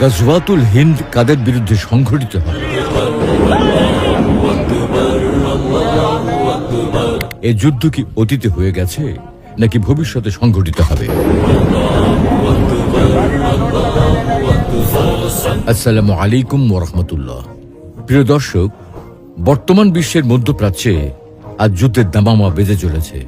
গজওয়াতুল হিন্দ কাদের বিরুদ্ধে সংঘটিত হয়? এ যুদ্ধ কি অতীতে হয়ে গেছে, নাকি ভবিষ্যতে সংঘটিত হবে? আসসালামু আলাইকুম ওরহমতুল্লাহ প্রিয় দর্শক, বর্তমান বিশ্বের মধ্যপ্রাচ্যে আজ যুদ্ধের দামামা বেজে চলেছে।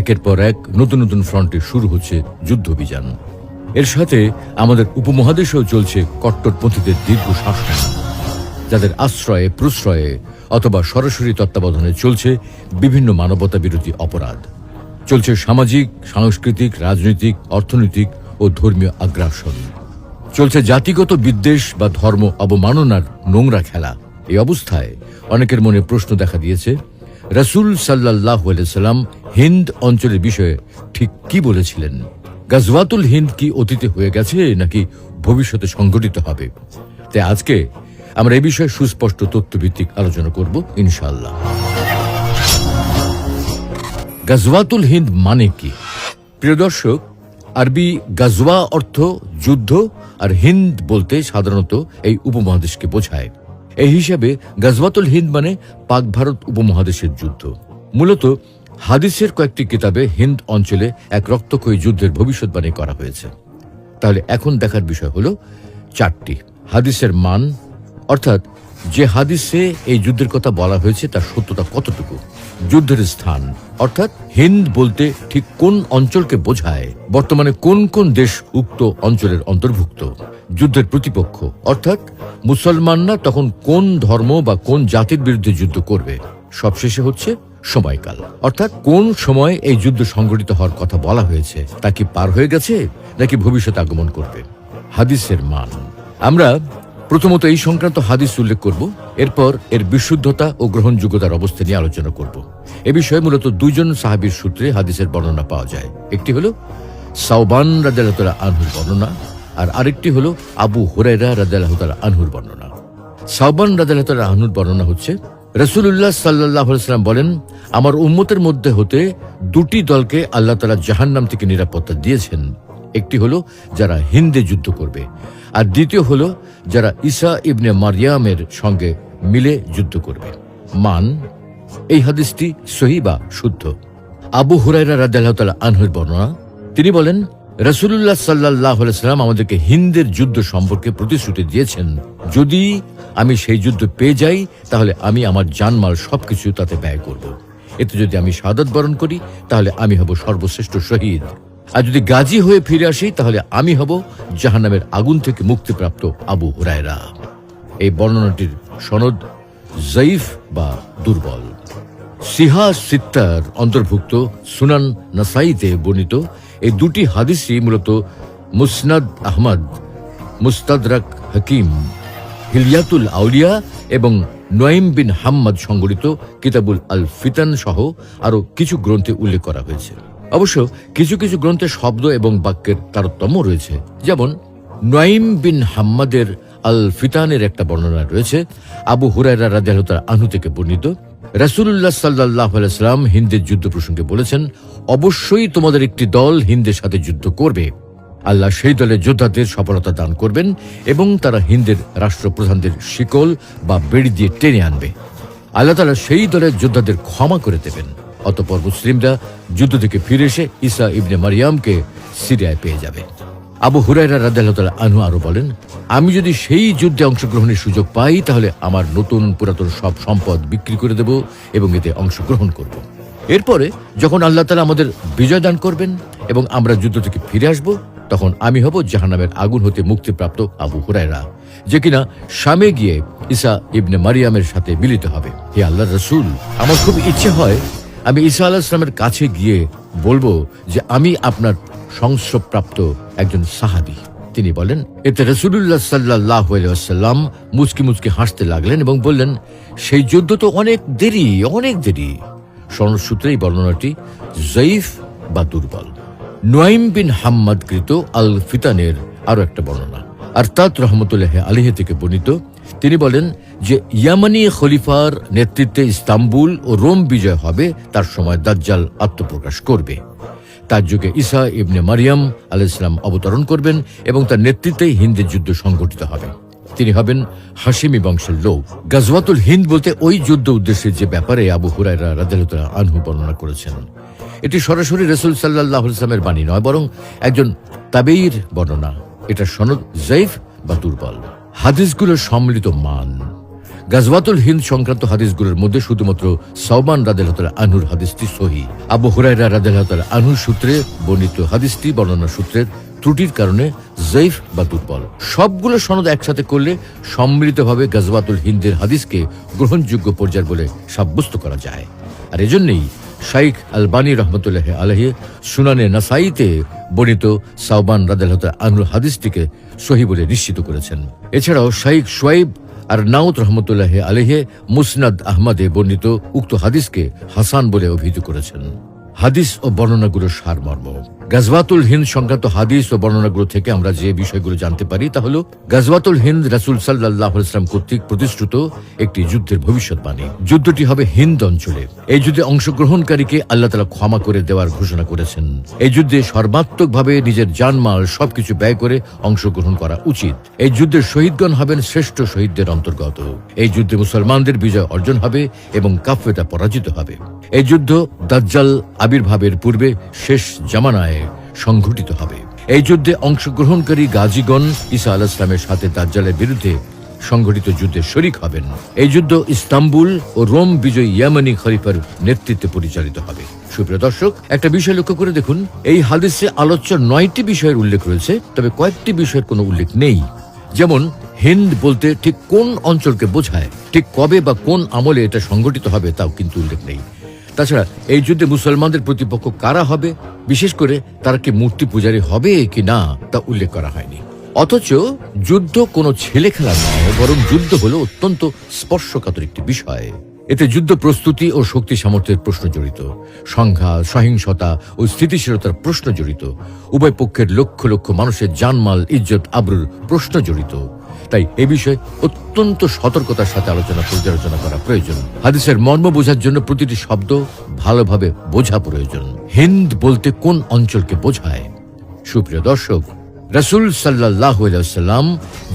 একের পর এক নতুন নতুন ফ্রন্টে শুরু হচ্ছে যুদ্ধ অভিযান। এর সাথে আমাদের উপমহাদেশেও চলছে কট্টরপন্থীদের দীর্ঘ শাসন, যাদের আশ্রয়ে, প্রশ্রয়ে অথবা সরাসরি তত্ত্বাবধানে চলছে বিভিন্ন মানবতা বিরোধী অপরাধ। চলছে সামাজিক, সাংস্কৃতিক, রাজনৈতিক, অর্থনৈতিক ও ধর্মীয় আগ্রাসন। চলছে জাতিগত বিদ্বেষ বা ধর্ম অবমাননার নোংরা খেলা। এই অবস্থায় অনেকের মনে প্রশ্ন দেখা দিয়েছে, রসুল সাল্লাহ সাল্লাম হিন্দ অঞ্চলের বিষয়ে ঠিক কি বলেছিলেন? গাজওয়াতুল হিন্দ কি অতীতে হয়ে গেছে নাকি ভবিষ্যতে সংঘটিত হবে? তাই আজকে আমরা এ বিষয়ে সুস্পষ্ট তথ্যভিত্তিক আলোচনা করব, ইনশাআল্লাহ। গাজওয়াতুল হিন্দ মানে কি? প্রিয় দর্শক, আরবি গাজওয়া অর্থ যুদ্ধ আর হিন্দ বলতে সাধারণত এই উপমহাদেশকে বোঝায়। এই হিসাবে গাজওয়াতুল হিন্দ মানে পাক ভারত উপমহাদেশের যুদ্ধ। মূলত হাদিসের কয়েকটি কিতাবে হিন্দ অঞ্চলে এক রক্তক্ষয়ী যুদ্ধের ভবিষ্যৎবাণী করা হয়েছে। তাহলে এখন দেখার বিষয় হলো চারটি। হাদিসের মান, অর্থাৎ যে হাদিসে এই যুদ্ধের কথা বলা হয়েছে তার সত্যতা কতটুকু? যুদ্ধের স্থান, অর্থাৎ হিন্দ বলতে ঠিক কোন অঞ্চলকে বোঝায়? বর্তমানে কোন কোন দেশ উক্ত অঞ্চলের অন্তর্ভুক্ত? যুদ্ধের প্রতিপক্ষ, অর্থাৎ মুসলমানরা তখন কোন ধর্ম বা কোন জাতির বিরুদ্ধে যুদ্ধ করবে? সবশেষে হচ্ছে সময়কাল। অর্থাৎ কোন সময় এই যুদ্ধ সংঘটিত হওয়ার কথা বলা হয়েছে, তা কি পার হয়ে গেছে, নাকি ভবিষ্যতে আগমন করবে? হাদিসের মান। আমরা প্রথমত এই সংক্রান্ত হাদিস উল্লেখ করব, এরপর এর বিশুদ্ধতা ও গ্রহণযোগ্যতার অবস্থা নিয়ে আলোচনা করব। এ বিষয়ে মূলত দুজন সাহাবীর সূত্রে হাদিসের বর্ণনা পাওয়া যায়। একটি হলো সাউবান রাজাল্লাহ আনহুর বর্ণনা, আর আরেকটি হলো আবু হুরাইরা রাজাল্লাহ আনহুর বর্ণনা। সাউবান রাজাল্লাহ আনহুর বর্ণনা হচ্ছে রসুল্লাহ সাল্লাহ সাল্লাম বলেন, আমার উম্মতের মধ্যে হতে দুটি দলকে আল্লাহ তালা জাহান্নাম থেকে নিরাপত্তা দিয়েছেন। একটি হলো যারা হিন্দে যুদ্ধ করবে, আর দ্বিতীয় হলো যারা ঈসা ইবনে মারিয়ামের সঙ্গে মিলে যুদ্ধ করবে। মান, এই হাদিসটি সহি বা শুদ্ধ? আবু হুরাইরা রাজ্লাহ আনহুর বর্ণনা, তিনি বলেন রসুল্লাহ সাল্লাহ সাল্লাম আমাদেরকে হিন্দের যুদ্ধ সম্পর্কে প্রতিশ্রুতি দিয়েছেন, যদি আমি সেই যুদ্ধ পেয়ে যাই, তাহলে আমি আমার জানমাল সবকিছু তাতে ব্যয় করব। এতে যদি আমি সাদত বরণ করি, তাহলে আমি হব সর্বশ্রেষ্ঠ শহীদ। আর যদি গাজী হয়ে ফিরে আসি, তাহলে আমি হব জাহান্নামের আগুন থেকে মুক্তিপ্রাপ্ত আবু হুরায়রা। এই বর্ণনাটির সনদ জয়ীফ বা দুর্বল। সিহা সিত্তার অন্তর্ভুক্ত সুনান নাসাইতে বর্ণিত এই দুটি হাদিসই মূলত মুসনাদ আহমদ মুস্তাদরাক হাকিম, হিলিয়াতুল আউলিয়া এবং নঈম বিন হাম্মদ সংগঠিত কিতাবুল আল ফিতান সহ আরও কিছু গ্রন্থে উল্লেখ করা হয়েছে। অবশ্য কিছু কিছু গ্রন্থে শব্দ এবং বাক্যের তারতম্য রয়েছে। যেমন, নঈম বিন হাম্মাদের আল ফিতানের একটা বর্ণনা রয়েছে, আবু হুরায়রা রাজিয়াল আনহু থেকে বর্ণিত। রাসুল্লাহ সাল্লাহ সাল্লাম হিন্দের যুদ্ধ প্রসঙ্গে বলেছেন, অবশ্যই তোমাদের একটি দল হিন্দের সাথে যুদ্ধ করবে। আল্লাহ সেই দলের যোদ্ধাদের সফলতা দান করবেন এবং তারা হিন্দের রাষ্ট্রপ্রধানদের শিকল বা বেড়ি দিয়ে টেনে আনবে। আল্লাহ তালা সেই দলের যোদ্ধাদের ক্ষমা করে দেবেন। অতপর মুসলিমরা যুদ্ধ থেকে ফিরে এসে ঈসা ইবনে মারিয়ামকে সিরিয়ায় পেয়ে যাবে। আবু হুরাইরা রাদ্দাল্লাহ আনহু আরও বলেন, আমি যদি সেই যুদ্ধে অংশগ্রহণের সুযোগ পাই, তাহলে আমার নতুন পুরাতন সব সম্পদ বিক্রি করে দেব এবং এতে অংশগ্রহণ করব। এরপরে যখন আল্লাহ তালা আমাদের বিজয় দান করবেন এবং আমরা যুদ্ধ থেকে ফিরে আসব, তখন আমি হব জাহান্নামের আগুন হতে মুক্তিপ্রাপ্ত আবু হুরায়রা, যে কিনা শামে গিয়ে ঈসা ইবনে মারিয়ামের সাথে মিলিত হবে। হে আল্লাহ রসুল, আমার খুব ইচ্ছে হয় আমি ঈসা ইসলামের কাছে গিয়ে বলব যে আমি আপনার সংস্রবপ্রাপ্ত একজন সাহাবি। তিনি বলেন, এতে রসুল্লাহ সাল্লাহ সাল্লাম মুচকি মুচকি হাসতে লাগলেন এবং বললেন, সেই যুদ্ধ তো অনেক দেরি অনেক দেরি। স্বর্ণসূত্রে এই বর্ণনাটি জয়ীফ বা দুর্বল। নোয়াইম বিন হাম্মদ কৃত আল ফিতানের আরও একটা বর্ণনা। আর তাত রহমতুল্লাহ আলিহে থেকে বর্ণিত। তিনি বলেন যে ইয়ামানি খলিফার নেতৃত্বে ইস্তাম্বুল ও রোম বিজয় হবে, তার সময় দাজ্জাল আত্মপ্রকাশ করবে। তার যুগে ঈসা ইবনে মারিয়াম আলাইসলাম অবতরণ করবেন এবং তার নেতৃত্বেই হিন্দের যুদ্ধ সংঘটিত হবে। তিনি হবেন হাসিমি বংশের লোক। গাজওয়াতুল হিন্দ বলতে ওই যুদ্ধ উদ্দেশ্যে যে ব্যাপারে আবু হুরাইরা রাজালতা আনহু বর্ণনা করেছেন। এটি সরাসরি রসুল সাল্লাহ ইসলামের বাণী নয়, বরং একজন তাবেইর বর্ণনা। এটা সনদ জৈফ বা দুর্বল। হাদিসগুলোর সম্মিলিত মান। গাজওয়াতুল হিন্দ সংক্রান্ত হাদিসগুলোর মধ্যে শুধুমাত্র সৌমান রাদেলহতার আনুর হাদিসটি সহি। আবু হুরাইরা রাদেলহতার আনুর সূত্রে বর্ণিত হাদিসটি বর্ণনা সূত্রের ত্রুটির কারণে জৈফ বা দুর্বল। সবগুলো সনদ একসাথে করলে সম্মিলিতভাবে গাজওয়াতুল হিন্দের হাদিসকে গ্রহণযোগ্য পর্যায় বলে সাব্যস্ত করা যায়। আর এজন্যই শাইখ আলবানী রহমতুল্লাহ আলহে সুনানে নাসাইতে বর্ণিত সাউবান রাদেলহতার আনুর হাদিসটিকে সহি বলে নিশ্চিত করেছেন। এছাড়াও শাইখ সোয়াইব আর নাউত রহমতুল্লাহ আলহে মুসনাদ আহমদে বর্ণিত উক্ত হাদিসকে হাসান বলে অভিহিত করেছেন। হাদিস ও বর্ণনাগুলোর সারমর্ম। গাজওয়াতুল হিন্দ সংক্রান্ত হাদিস ও বর্ণনাগুলো থেকে আমরা যে বিষয়গুলো জানতে পারি তা হল, গাজওয়াতুল হিন্দ রাসুল সাল্লাহ ইসলাম কর্তৃক প্রতিশ্রুত একটি যুদ্ধের ভবিষ্যৎবাণী। যুদ্ধটি হবে হিন্দ অঞ্চলে। এই যুদ্ধে অংশগ্রহণকারীকে আল্লাহ তালা ক্ষমা করে দেওয়ার ঘোষণা করেছেন। এই যুদ্ধে সর্বাত্মকভাবে নিজের জানমাল সবকিছু ব্যয় করে অংশগ্রহণ করা উচিত। এই যুদ্ধের শহীদগণ হবেন শ্রেষ্ঠ শহীদদের অন্তর্গত। এই যুদ্ধে মুসলমানদের বিজয় অর্জন হবে এবং কাফেতা পরাজিত হবে। এই যুদ্ধ দাজ্জাল আবির্ভাবের পূর্বে শেষ জামানায় সংঘটিত হবে। এই যুদ্ধে অংশগ্রহণকারী গাজীগণ ঈসা আল ইসলামের সাথে দাজ্জালের বিরুদ্ধে সংঘটিত যুদ্ধে শরিক হবেন। এই যুদ্ধ ইস্তাম্বুল ও রোম বিজয়ী ইয়ামানি খলিফার নেতৃত্বে পরিচালিত হবে। সুপ্রিয় দর্শক, একটা বিষয় লক্ষ্য করে দেখুন। এই হাদিসে আলোচ্য নয়টি বিষয়ের উল্লেখ রয়েছে, তবে কয়েকটি বিষয়ের কোনো উল্লেখ নেই। যেমন, হিন্দ বলতে ঠিক কোন অঞ্চলকে বোঝায়, ঠিক কবে বা কোন আমলে এটা সংগঠিত হবে তাও কিন্তু উল্লেখ নেই। তাছাড়া এই যুদ্ধে মুসলমানদের প্রতিপক্ষ কারা হবে? বিশেষ করে তারা কি মূর্তি পূজারী হবে কি না, তা উল্লেখ করা হয়নি। অথচ যুদ্ধ কোনো ছেলে খেলা নয়, বরং যুদ্ধ হলো অত্যন্ত স্পর্শকাতর একটি বিষয়। এতে যুদ্ধ প্রস্তুতি ও শক্তি সামর্থ্যের প্রশ্ন জড়িত, সংঘাত, সহিংসতা ও স্থিতিশীলতার প্রশ্ন জড়িত, উভয় পক্ষের লক্ষ লক্ষ মানুষের জানমাল, ইজ্জত, আবরুর প্রশ্ন জড়িত। তাই এ বিষয়ে অত্যন্ত সতর্কতার সাথে আলোচনা, পর্যালোচনা করা প্রয়োজন। হাদিসের মর্ম বোঝার জন্য প্রতিটি শব্দ ভালোভাবে বোঝা প্রয়োজন। হিন্দ বলতে কোন অঞ্চলকে বোঝায়? সুপ্রিয় দর্শক, রাসুল সাল্লাহ সাল্লাম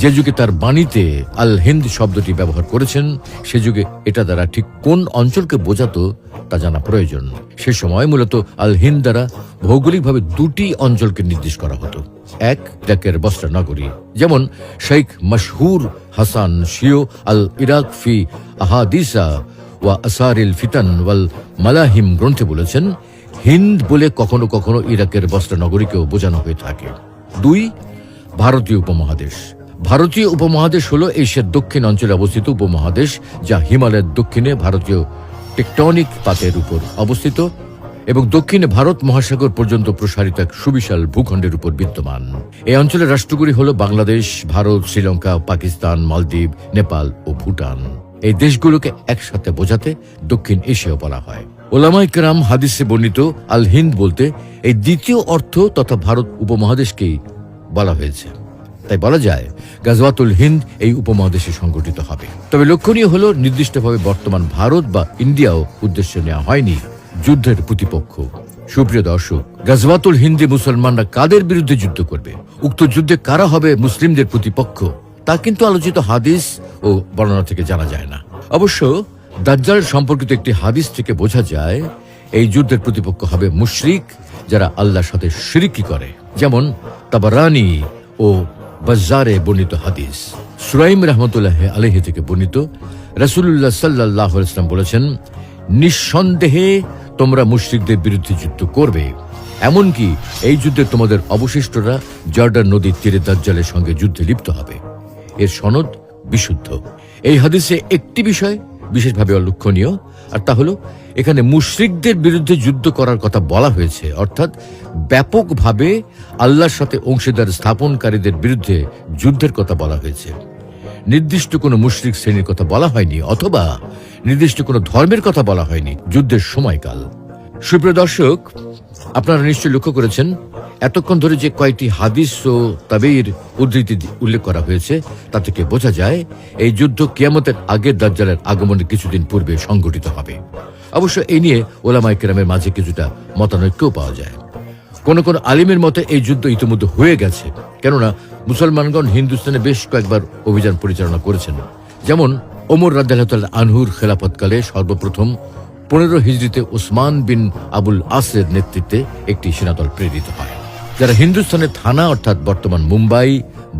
যে যুগে তার বাণীতে আল হিন্দ শব্দটি ব্যবহার করেছেন, সে যুগে এটা দ্বারা ঠিক কোন অঞ্চলকে বোঝাতো তা জানা প্রয়োজন। সে সময় মূলত আল হিন্দ দ্বারা ভৌগোলিকভাবে দুটি অঞ্চলকে নির্দেশ করা হতো। এক ইরাকের বস্ত্র নগরী, যেমন শেখ মশহুর হাসান শিও আল ইরাক ফি আহাদিসা ওয়া আসারিল ফিতান ওয়াল মালাহিম গ্রন্থে বলেছেন, হিন্দ বলে কখনো কখনো ইরাকের বস্ত্র নগরীকেও বোঝানো হয়ে থাকে। দুই, ভারতীয় উপমহাদেশ। ভারতীয় উপমহাদেশ হল এশিয়ার দক্ষিণ অঞ্চলে অবস্থিত উপমহাদেশ, যা হিমালয়ের দক্ষিণে ভারতীয় টেকটনিক পাতের উপর অবস্থিত। এবং দক্ষিণে ভারত মহাসাগর পর্যন্ত প্রসারিত এক সুবিশাল ভূখণ্ডের উপর বিদ্যমান। এই অঞ্চলের রাষ্ট্রগুলি হল বাংলাদেশ, ভারত, শ্রীলঙ্কা, পাকিস্তান, মালদ্বীপ, নেপাল ও ভুটান। এই দেশগুলোকে একসাথে বোঝাতে দক্ষিণ এশিয়া বলা হয়। ওলামাই কেরাম হাদিসে বর্ণিত আল হিন্দ বলতে, এই দ্বিতীয় অর্থ তথা ভারত উপমহাদেশকেই বলা হয়েছে। তাই বলা যায়, গাজওয়াতুল হিন্দ এই উপমহাদেশে সংগঠিত হবে। তবে লক্ষণীয় হল, নির্দিষ্টভাবে বর্তমান ভারত বা ইন্ডিয়াও উদ্দেশ্য নেওয়া হয়নি। যুদ্ধের প্রতিপক্ষ। সুপ্রিয় দর্শক, গাজওয়াতুল হিন্দে মুসলমানরা কাদের বিরুদ্ধে যুদ্ধ করবে? উক্ত যুদ্ধে কারা হবে মুসলিমদের প্রতিপক্ষ? তা কিন্তু আলোচিত হাদিস ও বর্ণনা থেকে জানা যায় না। অবশ্য দাজ্জাল সম্পর্কিত একটি হাদিস থেকে বোঝা যায়, এই যুদ্ধের প্রতিপক্ষ হবে মুশরিক যারা আল্লাহর সাথে শিরিকি করে। যেমন তাবারানি ও বাজারে বর্ণিত হাদিস। সুরাইম রহমতুল্লাহ আলহি থেকে বর্ণিত। রাসুল্লাহ সাল্লাহ ইসলাম বলেছেন, নিঃসন্দেহে তোমরা মুশরিকদের বিরুদ্ধে যুদ্ধ করবে। এমনকি এই যুদ্ধে তোমাদের অবশিষ্টরা জর্ডান নদীর তীরে দাজ্জালের সঙ্গে যুদ্ধে লিপ্ত হবে। এর সনদ বিশুদ্ধ। এই হাদিসে একটি বিষয় বিশেষভাবে অলক্ষণীয়, আর তা হলো, এখানে মুশরিকদের বিরুদ্ধে যুদ্ধ করার কথা বলা হয়েছে, অর্থাৎ ব্যাপকভাবে আল্লাহর সাথে অংশীদার স্থাপনকারীদের বিরুদ্ধে যুদ্ধের কথা বলা হয়েছে। নির্দিষ্ট কোনো মুশরিক শ্রেণির কথা বলা হয়নি অথবা নির্দিষ্ট কোনো ধর্মের কথা বলা হয়নি যুদ্ধের সময়কাল। সুপ্রিয় দর্শক, আপনারা নিশ্চয়ই লক্ষ্য করেছেন, এতক্ষণ ধরে যে কয়েকটি হাদিস ও তাবেইর উদ্ধৃতি উল্লেখ করা হয়েছে, তা থেকে বোঝা যায় এই যুদ্ধ কিয়ামতের আগের দাজ্জালের আগমনের কিছুদিন পূর্বে সংঘটিত হবে। অবশ্য এই নিয়ে ওলামাই কেরামের মাঝে কিছুটা মতানৈক্যও পাওয়া যায়। কোন কোন আলিমের মতে এই যুদ্ধ ইতিমধ্যে হয়ে গেছে। কেননা মুসলমানগণ হিন্দুস্তানে বেশ কয়েকবার অভিযান পরিচালনা করেছেন। যেমন ওমর রাদ্দাল আনহুর খেলাফতকালে সর্বপ্রথম পনেরো হিজড়িতে ওসমান বিন আবুল আসের নেতৃত্বে একটি সেনাদল প্রেরিত হয়, যারা হিন্দুস্তানের থানা অর্থাৎ বর্তমান মুম্বাই,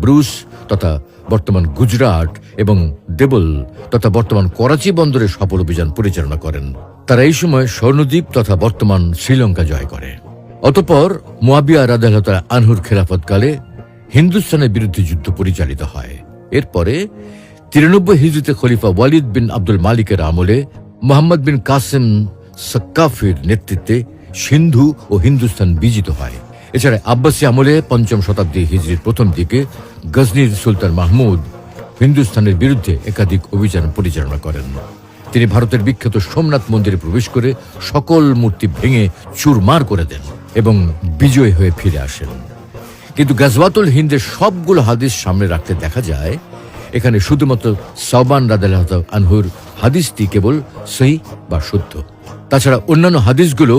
ব্রুস তথা বর্তমান গুজরাট এবং দেবল তথা বর্তমান করাচি বন্দরে সফল অভিযান পরিচালনা করেন। তারা এই সময় স্বর্ণদ্বীপ তথা বর্তমান শ্রীলঙ্কা জয় করে। অতঃপর মোয়াবিয়া রাদালতা আনহুর খেলাফতকালে হিন্দুস্তানের বিরুদ্ধে যুদ্ধ পরিচালিত হয়। এরপরে তিরানব্বই হিজড়িতে খলিফা ওয়ালিদ বিন আব্দুল মালিকের আমলে মোহাম্মদ বিন কাসেম সাক্কাফির নেতৃত্বে সিন্ধু ও হিন্দুস্তান বিজিত হয়। এছাড়া আব্বাসী আমলে পঞ্চম শতাব্দী হিজড়ির প্রথম দিকে গজনির সুলতান মাহমুদ হিন্দুস্তানের বিরুদ্ধে একাধিক অভিযান পরিচালনা করেন। তিনি ভারতের বিখ্যাত সোমনাথ মন্দিরে প্রবেশ করে সকল মূর্তি ভেঙে চুরমার করে দেন এবং বিজয় হয়ে ফিরে আসেন। কিন্তু গাজওয়াতুল হিন্দের সবগুলো হাদিস সামনে রাখতে দেখা যায়, এখানে শুধুমাত্র সাবান রাদাল্লাহ আনহুর হাদিসটি কেবল সহি বা শুদ্ধ। তাছাড়া অন্যান্য হাদিসগুলো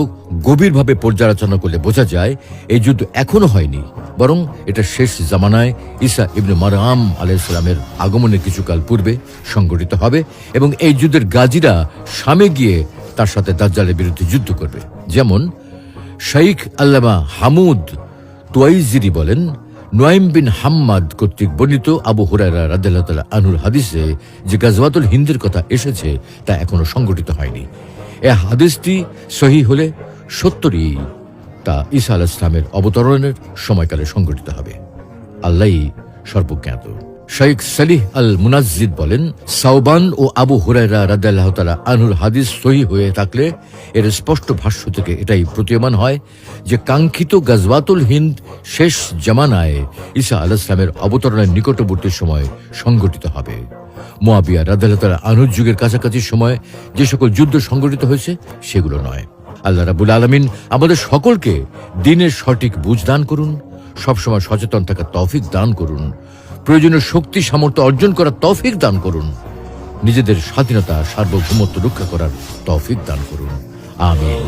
গভীরভাবে পর্যালোচনা করলে বোঝা যায়, এই যুদ্ধ এখনও হয়নি, বরং এটা শেষ জামানায় ঈসা ইবনু মারাম আলাইসালামের আগমনের কিছুকাল পূর্বে সংগঠিত হবে এবং এই যুদ্ধের গাজীরা সামে গিয়ে তার সাথে দাজ্জালের বিরুদ্ধে যুদ্ধ করবে। যেমন শাইখ আল্লামা হামুদ তোয়াইজিরি বলেন, নোয়াইম বিন হাম্মাদ কর্তৃক বর্ণিত আবু হুরায়রা রাদিয়াল্লাহু আনুর হাদিসে যে গাজওয়াতুল হিন্দের কথা এসেছে, তা এখনও সংগঠিত হয়নি। এ হাদিসটি সহি হলে সত্তরই তা ঈসা আলাহ ইসলামের অবতরণের সময়কালে সংগঠিত হবে। আল্লাহ সর্বজ্ঞাত। শাইখ সালিহ আল মুনাজ্জিদ বলেন সাউবান ও আবু হুরায়রা রাদিয়াল্লাহু তাআলা আনহুর হাদিস সহি হয়ে থাকলে এর স্পষ্ট ভাষ্য থেকে এটাই প্রতীয়মান হয় যে কাঙ্ক্ষিত গাজওয়াতুল হিন্দ শেষ জামানায় ঈসা আলাহ ইসলামের অবতরণের নিকটবর্তী সময় সংগঠিত হবে। মোয়াবিয়া রাদিয়াল্লাহু তাআলা আনহুর যুগের কাছাকাছি সময় যে সকল যুদ্ধ সংগঠিত হয়েছে সেগুলো নয়। আল্লাহ রাবুল আলমিন আমাদের সকলকে দিনের সঠিক বুঝ দান করুন, সবসময় সচেতন থাকার তৌফিক দান করুন। প্রয়োজনীয় শক্তি, সামর্থ্য অর্জন করার তৌফিক দান করুন। নিজেদের স্বাধীনতা, সার্বভৌমত্ব রক্ষা করার তৌফিক দান করুন। আমিন।